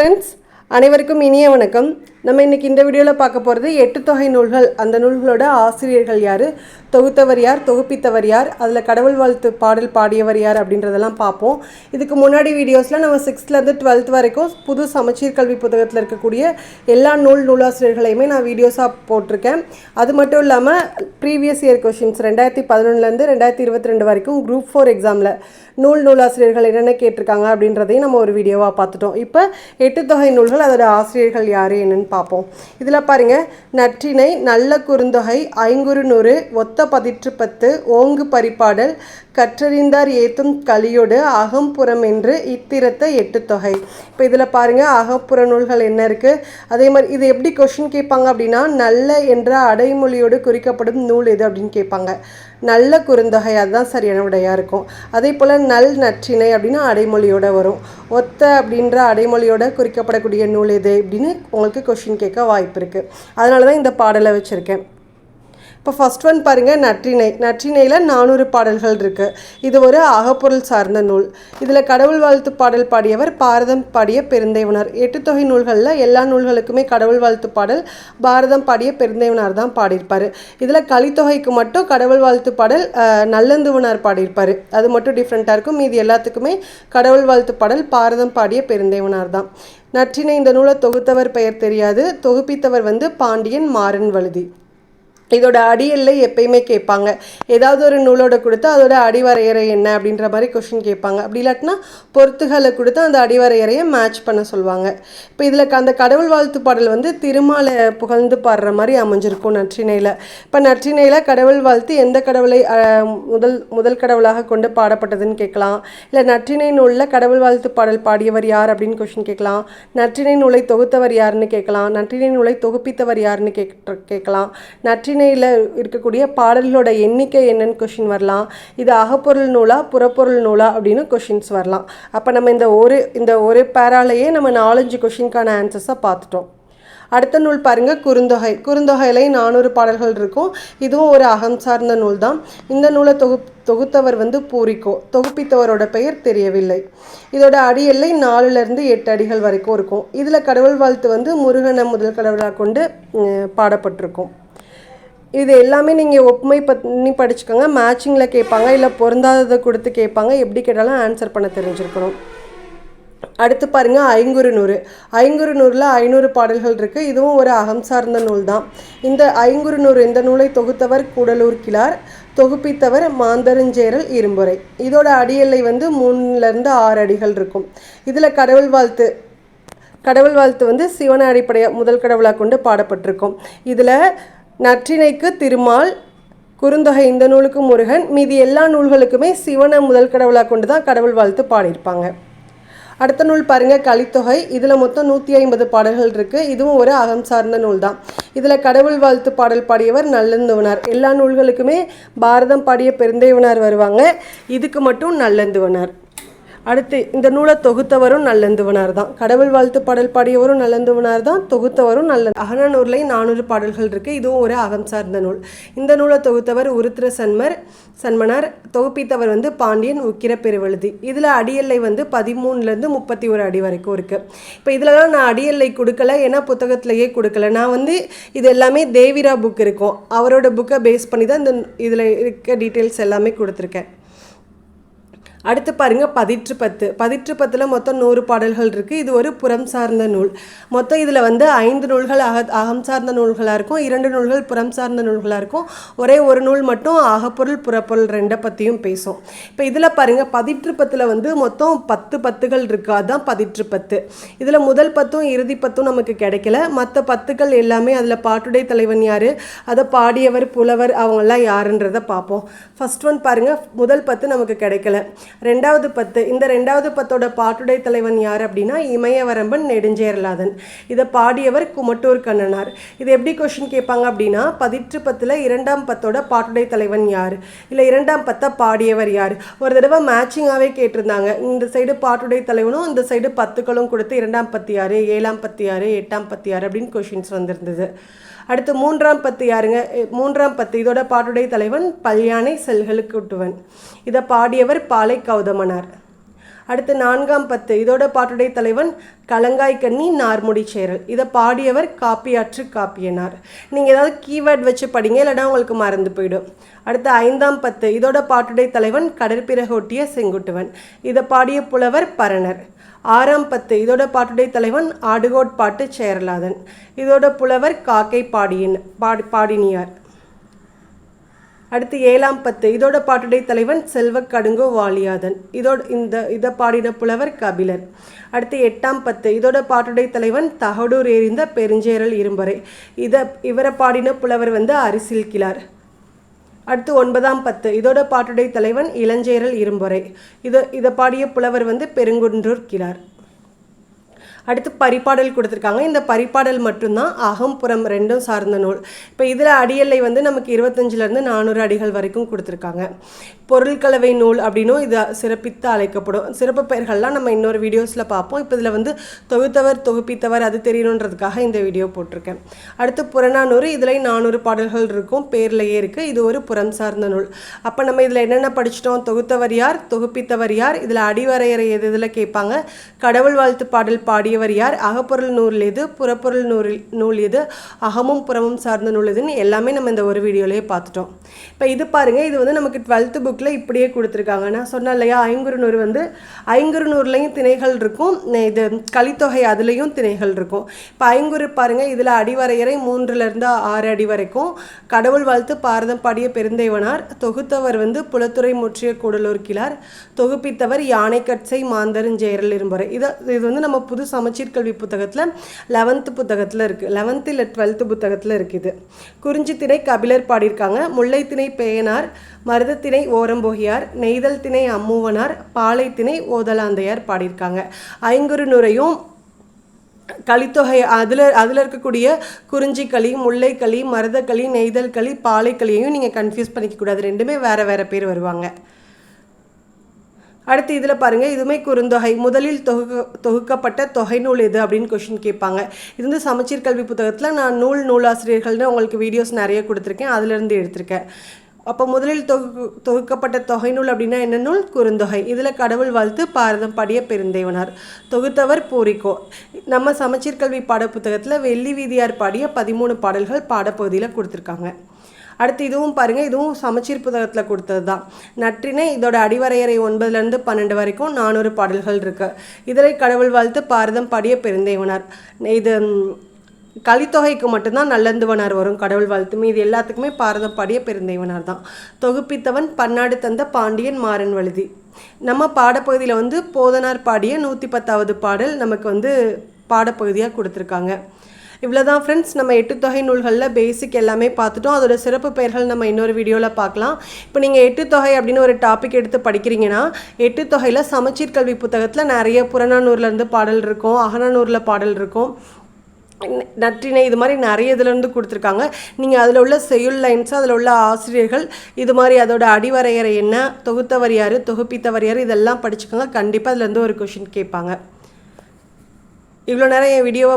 Friends அனைவருக்கும் இனிய வணக்கம். நம்ம இன்றைக்கி இந்த வீடியோவில் பார்க்க போகிறது எட்டு தொகை நூல்கள். அந்த நூல்களோட ஆசிரியர்கள் யார்? தொகுத்தவர் யார்? தொகுப்பித்தவர் யார்? அதில் கடவுள் வாழ்த்து பாடல் பாடியவர் யார் அப்படின்றதெல்லாம் பார்ப்போம். இதுக்கு முன்னாடி வீடியோஸில் நம்ம சிக்ஸ்த்லேருந்து டுவெல்த் வரைக்கும் புது சமச்சீர் கல்வி புத்தகத்தில் இருக்கக்கூடிய எல்லா நூல் நூலாசிரியர்களையுமே நான் வீடியோஸாக போட்டிருக்கேன். அது மட்டும் இல்லாமல் ப்ரீவியஸ் இயர் கொஷின்ஸ் ரெண்டாயிரத்தி பதினொன்றுலேருந்து ரெண்டாயிரத்தி இருபத்தி ரெண்டு வரைக்கும் குரூப் ஃபோர் எக்ஸாமில் நூல் நூலாசிரியர்கள் என்னென்ன கேட்டிருக்காங்க அப்படின்றதையும் நம்ம ஒரு வீடியோவாக பார்த்துட்டோம். இப்போ எட்டு தொகை நூல்கள் அதோட ஆசிரியர்கள் யார் என்னன்னு பார்ப்போம். இதில் பாருங்கள் நற்றினை நல்ல குறுந்தொகை ஐங்குறு நூறு ஒத்த பதிற்று பத்து ஓங்கு பரிபாடல் கற்றறிந்தார் ஏத்தும் கலியோடு அகம்புறம் என்று இத்திரத்த எட்டு தொகை. இப்போ இதில் பாருங்கள் அகப்புற நூல்கள் என்ன இருக்குது அதே மாதிரி இது எப்படி கொஷின் கேட்பாங்க அப்படின்னா நல்ல என்ற அடைமொழியோடு குறிக்கப்படும் நூல் எது அப்படின்னு கேட்பாங்க. நல்ல குறுந்தொகை அதுதான் சரியான விடையாக இருக்கும். அதே போல் நல் நற்றினை அப்படின்னா அடைமொழியோட வரும். ஒத்த அப்படின்ற அடைமொழியோட குறிக்கப்படக்கூடிய நூல் எது? அப்படின்னு உங்களுக்கு கொஷின் கேட்க வாய்ப்பு இருக்குது அதனால தான் இந்த பாடலை வச்சுருக்கேன். இப்போ ஃபர்ஸ்ட் ஒன் பாருங்கள் நற்றிணை நற்றிணையில் நானூறு பாடல்கள் இருக்குது இது ஒரு அகப்பொருள் சார்ந்த நூல். இதில் கடவுள் வாழ்த்து பாடல் பாடியவர் பாரதம் பாடிய பெருந்தேவனார். எட்டுத்தொகை நூல்களில் எல்லா நூல்களுக்குமே கடவுள் வாழ்த்து பாடல் பாரதம் பாடிய பெருந்தேவனார் தான் பாடியிருப்பார். இதில் கலித்தொகைக்கு மட்டும் கடவுள் வாழ்த்து பாடல் நல்லந்துவனார் பாடியிருப்பார். அது மட்டும் டிஃப்ரெண்ட்டாக இருக்கும். மீதி எல்லாத்துக்குமே கடவுள் வாழ்த்து பாடல் பாரதம் பாடிய பெருந்தேவனார் தான். நற்றினை இந்த நூலை தொகுத்தவர் பெயர் தெரியாது. தொகுப்பித்தவர் வந்து பாண்டியன் மாறன் வழுதி. இதோட அடியில் எப்பயுமே கேட்பாங்க. ஏதாவது ஒரு நூலோட கொடுத்து அதோட அடிவரையறை என்ன அப்படின்ற மாதிரி கொஷின் கேட்பாங்க. அப்படி இல்லாட்டினா பொறுத்துகளை கொடுத்து அந்த அடிவரையறையை மேட்ச் பண்ண சொல்லுவாங்க. இப்போ இதில் அந்த கடவுள் வாழ்த்து பாடல் வந்து திருமாலை புகழ்ந்து பாடுற மாதிரி அமைஞ்சிருக்கும் நற்றிணையில் இப்போ நற்றிணையில் கடவுள் வாழ்த்து எந்த கடவுளை முதல் முதல் கடவுளாக கொண்டு பாடப்பட்டதுன்னு கேட்கலாம். இல்லை நற்றிணை நூலில் கடவுள் வாழ்த்து பாடல் பாடியவர் யார் அப்படின்னு கொஷின் கேட்கலாம். நற்றிணை நூலை தொகுத்தவர் யாருன்னு கேட்கலாம். நற்றிணை நூலை தொகுப்பித்தவர் யாருன்னு கேட் கேட்கலாம். நற்றிணையில் இருக்கக்கூடிய பாடல்களோட எண்ணிக்கை என்னன்னு கொஷின் வரலாம். இது அகப்பொருள் நூலா புறப்பொருள் நூலா அப்படின்னு கொஷின்ஸ் வரலாம். அப்போ நம்ம இந்த ஒரு இந்த ஒரு பேராலேயே நம்ம நாலஞ்சு கொஷினுக்கான ஆன்சர்ஸாக பார்த்துட்டோம். அடுத்த நூல் பாருங்கள் குறுந்தொகை. குறுந்தொகையிலையும் நானூறு பாடல்கள் இருக்கும். இதுவும் ஒரு அகம் சார்ந்த நூல் தான் இந்த நூலை தொகு தொகுத்தவர் வந்து பூரிக்கோ. தொகுப்பித்தவரோட பெயர் தெரியவில்லை. இதோட அடியெல்லை நாலுலேருந்து எட்டு அடிகள் வரைக்கும் இருக்கும். இதில் கடவுள் வாழ்த்து வந்து முருகனை முதல் கடவுளாக கொண்டு பாடப்பட்டிருக்கும். இது எல்லாமே நீங்கள் ஒப்புமை பண்ணி படிச்சுக்கோங்க. மேட்சிங்கில் கேட்பாங்க இல்லை பொருந்தாததை கொடுத்து கேட்பாங்க. எப்படி கேட்டாலும் ஆன்சர் பண்ண தெரிஞ்சிருக்கணும். அடுத்து பாருங்கள் ஐங்குறு நூறு ஐங்குறு நூறில் ஐநூறு பாடல்கள் இருக்குது இதுவும் ஒரு அகம் சார்ந்த நூல் தான் இந்த ஐங்குறு நூறு இந்த நூலை தொகுத்தவர் கூடலூர் கிளார் தொகுப்பித்தவர் மாந்தருஞ்சேரல் இரும்புரை இதோட அடியெல்லை வந்து மூணுலேருந்து ஆறு அடிகள் இருக்கும். இதில் கடவுள் வாழ்த்து கடவுள் வாழ்த்து வந்து சிவனை அடிப்படையாக முதல் கடவுளாக கொண்டு பாடப்பட்டிருக்கும். இதில் நற்றினைக்கு திருமால் குறுந்தொகை இந்த நூலுக்கு முருகன் மீதி எல்லா நூல்களுக்குமே சிவனை முதல் கடவுளாக கொண்டு தான் கடவுள் வாழ்த்து பாடியிருப்பாங்க. அடுத்த நூல் பாருங்க கலித்தொகை. இதில் மொத்தம் நூற்றி ஐம்பது பாடல்கள் இருக்குது இதுவும் ஒரு அகம் சார்ந்த நூல் தான் இதில் கடவுள் வாழ்த்து பாடல் பாடியவர் நல்லந்துவனார். எல்லா நூல்களுக்குமே பாரதம் பாடிய பெருந்தேவனார் வருவாங்க. இதுக்கு மட்டும் நல்லந்துவனார். அடுத்து இந்த நூலை தொகுத்தவரும் நல்லந்துவனார் தான் கடவுள் வாழ்த்து பாடல் பாடியவரும் நல்லந்துவனார் தான் தொகுத்தவரும் நல்ல அகனநூர்லையும் நானூறு பாடல்கள் இருக்குது இதுவும் ஒரு அகம் சார்ந்த நூல். இந்த நூலை தொகுத்தவர் உருத்திர சன்மர் சன்மனார் தொகுப்பித்தவர் வந்து பாண்டியன் உக்கிர பெருவழுதி. இதில் அடியல்லை வந்து பதிமூணுலேருந்து முப்பத்தி ஒரு அடி வரைக்கும் இருக்குது இப்போ இதிலலாம் நான் அடியெல்லை கொடுக்கல. ஏன்னா புத்தகத்திலேயே கொடுக்கல. நான் வந்து இது எல்லாமே தேவிரா புக் இருக்கும். அவரோட புக்கை பேஸ் பண்ணி தான் இந்த இதில் இருக்க டீட்டெயில்ஸ் எல்லாமே கொடுத்துருக்கேன். அடுத்து பாருங்க பதிற்று பத்து பதிற்று பத்தில் மொத்தம் நூறு பாடல்கள் இருக்குது இது ஒரு புறம் சார்ந்த நூல். மொத்தம் இதில் வந்து ஐந்து நூல்கள் அக அகம் சார்ந்த நூல்களாக இருக்கும். இரண்டு நூல்கள் புறம் சார்ந்த நூல்களாக இருக்கும். ஒரே ஒரு நூல் மட்டும் அகப்பொருள் புறப்பொருள் ரெண்டை பற்றியும் பேசும். இப்போ இதில் பாருங்க பதிற்று பத்தில் வந்து மொத்தம் பத்து பத்துகள் இருக்குது அதுதான் பதிற்று பத்து இதில் முதல் பத்தும் இறுதி பத்தும் நமக்கு கிடைக்கல. மற்ற பத்துக்கள் எல்லாமே அதில் பாட்டுடை தலைவன் யார்? அதை பாடியவர் புலவர் அவங்கெல்லாம் யாருன்றதை பார்ப்போம் ஃபர்ஸ்ட் ஒன் பாருங்க முதல் பத்து நமக்கு கிடைக்கல. ரெண்டாவது பத்து இந்த ரெண்டாவது பத்தோட பாட்டுடை தலைவன் யார் அப்படின்னா இமயவரம்பன் நெடுஞ்சேரலாதன் இதை பாடியவர் குமட்டூர் கண்ணனார். இது எப்படி கொஷின் கேட்பாங்க அப்படின்னா பதிற்று பத்தில் இரண்டாம் பத்தோட பாட்டுடை தலைவன் யார்? இல்லை இரண்டாம் பத்தை பாடியவர் யார்? ஒரு தடவை மேட்சிங்காகவே கேட்டிருந்தாங்க. இந்த சைடு பாட்டுடை தலைவனும் இந்த சைடு பத்துக்களும் கொடுத்து இரண்டாம் பத்து யார்? ஏழாம் பத்து யார்? எட்டாம் பத்து யார்? அப்படின்னு கொஷின்ஸ் வந்திருந்தது. அடுத்து மூன்றாம் பத்து யாருங்க? மூன்றாம் பத்து இதோட பாட்டுடை தலைவன் பல்யானை செல்களுக்கு விட்டுவன் இதை பாடியவர் பாலை கௌதமனார். அடுத்து நான்காம் பத்து இதோட பாட்டுடை தலைவன் கலங்காய் கண்ணி நார்முடி சேரல். இதை பாடியவர் காப்பியாற்று காப்பியனார். நீங்கள் ஏதாவது கீவேர்ட் வச்சு படிங்க இல்லைனா உங்களுக்கு மறந்து போயிடும். அடுத்து ஐந்தாம் பத்து இதோட பாட்டுடை தலைவன் கடற்பிறகோட்டிய செங்குட்டுவன். இதை பாடிய புலவர் பரணர். ஆறாம் பத்து இதோட பாட்டுடை தலைவன் ஆடுகோட் பாட்டு சேரலாதன். இதோட புலவர் காக்கை பாடியன் பாடி பாடினியார். அடுத்து ஏழாம் பத்து. இதோட பாட்டுடை தலைவன் செல்வ கடுங்கோ வாலியாதன். இதோட இந்த இதை பாடின புலவர் கபிலர் அடுத்து எட்டாம் பத்து. இதோட பாட்டுடை தலைவன் தகடூர் எறிந்த பெருஞ்சேரல் இரும்பறை இதை இவரை பாடின புலவர் வந்து அரிசில் கிளார் அடுத்து ஒன்பதாம் பத்து. இதோட பாட்டுடை தலைவன் இளஞ்சேரல் இரும்பொறை இதை இதை பாடிய புலவர் வந்து பெருங்குன்றூர் கிளார் அடுத்து பரிபாடல் கொடுத்துருக்காங்க. இந்த பரிபாடல் மட்டும்தான் அகம்புறம் ரெண்டும் சார்ந்த நூல். இப்போ இதில் அடியல்லை வந்து நமக்கு இருபத்தஞ்சிலேருந்து நானூறு அடிகள் வரைக்கும் கொடுத்துருக்காங்க. பொருட்கலவை நூல் அப்படின்னும் இது சிறப்பித்து அழைக்கப்படும். சிறப்பு பெயர்கள்லாம் நம்ம இன்னொரு வீடியோஸில் பார்ப்போம். இப்போ இதில் வந்து தொகுத்தவர் தொகுப்பித்தவர் அது தெரியணுன்றதுக்காக இந்த வீடியோ போட்டிருக்கேன். அடுத்து புறநானூறு இதில் நானூறு பாடல்கள் இருக்கும். பேர்லையே இருக்குது இது ஒரு புறம் சார்ந்த நூல். அப்போ நம்ம இதில் என்னென்ன படிச்சிட்டோம்? தொகுத்தவர் யார்? தொகுப்பித்தவர் யார்? இதில் அடிவரையறை எது இதில் கேட்பாங்க? கடவுள் வாழ்த்து பாடல் பாடியவர் யார்? அகப்பொருள் நூல் எது? புறப்பொருள் நூல் நூல் எது? அகமும் புறமும் சார்ந்த நூல் எதுன்னு எல்லாமே நம்ம இந்த ஒரு வீடியோலேயே பார்த்துட்டோம். இப்போ இது பாருங்கள் இது வந்து நமக்கு டுவெல்த்து புக்கில் இப்படியே கொடுத்துருக்காங்க. நான் சொன்னேன் இல்லையா ஐங்குறுநூறு வந்து ஐங்குறுநூறுலையும் திணைகள் இருக்கும். இது கலித்தொகை அதுலேயும் திணைகள் இருக்கும். இப்போ ஐங்குறு பாருங்கள் இதில் அடிவரையறை மூன்றுலேருந்து ஆறு அடி வரைக்கும். கடவுள் வாழ்த்து பாரதம் பாடிய பெருந்தேவனார். தொகுத்தவர் வந்து புலத்துறை முற்றிய கூடலூர் கிளார் தொகுப்பித்தவர் யானை கட்சை மாந்தரஞ்சேரல் இரும்புரை. இதை இது வந்து நம்ம புதுசாக சமச்சீர் கல்வி புத்தகத்தில் லெவன்த்து புத்தகத்தில் இருக்குது லெவன்த்து இல்லை டுவெல்த்து புத்தகத்தில் இருக்குது குறிஞ்சி திணை கபிலர் பாடியிருக்காங்க. முல்லைத்திணை பேயனார் மருதத்திணை ஓரம்போகியார் நெய்தல் திணை அம்மூவனார் பாலைத்திணை ஓதலாந்தையார் பாடியிருக்காங்க. ஐங்குறு நுரையும் களித்தொகை அதில் அதில் இருக்கக்கூடிய குறிஞ்சிக்களி முல்லைக்களி மருதக்களி நெய்தல் களி பாலைக்களியையும் நீங்கள் கன்ஃபியூஸ் பண்ணிக்கக்கூடாது ரெண்டுமே வேறு வேறு பேர் வருவாங்க. அடுத்து இதில் பாருங்கள் இதுவுமே குறுந்தொகை முதலில் தொகு தொகுக்கப்பட்ட தொகை நூல் எது? அப்படின்னு கொஷின் கேட்பாங்க. இது வந்து சமச்சீர் கல்வி புத்தகத்தில் நான் நூல் நூலாசிரியர்கள்னு உங்களுக்கு வீடியோஸ் நிறைய கொடுத்துருக்கேன். அதுலேருந்து எடுத்திருக்கேன். அப்போ முதலில் தொகு தொகுக்கப்பட்ட தொகை நூல் அப்படின்னா என்ன நூல்? குறுந்தொகை. இதில் கடவுள் வாழ்த்து பாரதம் பாடிய பெருந்தேவனார். தொகுத்தவர் பூரிக்கோ நம்ம சமச்சீர் கல்வி பாடப்புத்தகத்தில் வெள்ளி வீதியார் பாடிய பதிமூணு பாடல்கள் பாடப்பகுதியில் கொடுத்துருக்காங்க. அடுத்து இதுவும் பாருங்கள் இதுவும் சமச்சீர் புத்தகத்தில் கொடுத்தது தான் நற்றினை இதோட அடிவரையறை ஒன்பதுலேருந்து பன்னெண்டு வரைக்கும் நானூறு பாடல்கள் இருக்குது இதரை கடவுள் வாழ்த்து பாரதம் பாடிய பெருந்தேவனார். இது கலித்தொகைக்கு மட்டும்தான் நல்லந்துவனார் வரும் கடவுள் வாழ்த்துமே இது எல்லாத்துக்குமே பாரதம் பாடிய பெருந்தேவனார் தான் தொகுப்பித்தவன் பன்னாடு தந்த பாண்டியன் மாறன் வழுதி. நம்ம பாடப்பகுதியில் வந்து போதனார் பாடிய நூற்றி பத்தாவது பாடல் நமக்கு வந்து பாடப்பகுதியாக கொடுத்துருக்காங்க. இவ்வளோதான் ஃப்ரெண்ட்ஸ் நம்ம எட்டு தொகை நூல்களில் பேசிக் எல்லாமே பார்த்துட்டோம். அதோட சிறப்பு பெயர்கள் நம்ம இன்னொரு வீடியோவில் பார்க்கலாம். இப்போ நீங்கள் எட்டு தொகை அப்படின்னு ஒரு டாபிக் எடுத்து படிக்கிறீங்கன்னா எட்டு தொகையில் சமச்சீர் கல்வி புத்தகத்தில் நிறைய புறநானூர்லேருந்து பாடல் இருக்கும் அகநானூரில் பாடல் இருக்கும். நற்றினை இது மாதிரி நிறைய இதுலேருந்து கொடுத்துருக்காங்க. நீங்கள் அதில் உள்ள செயல் லைன்ஸ் அதில் உள்ள ஆசிரியர்கள் இது மாதிரி அதோட அடிவரையறை என்ன தொகுத்தவர் யார் தொகுப்பித்தவர் யார் இதெல்லாம் படிச்சுக்கோங்க. கண்டிப்பாக அதுலேருந்து ஒரு கொஷின் கேட்பாங்க. இவ்வளோ நேரம் என் வீடியோவை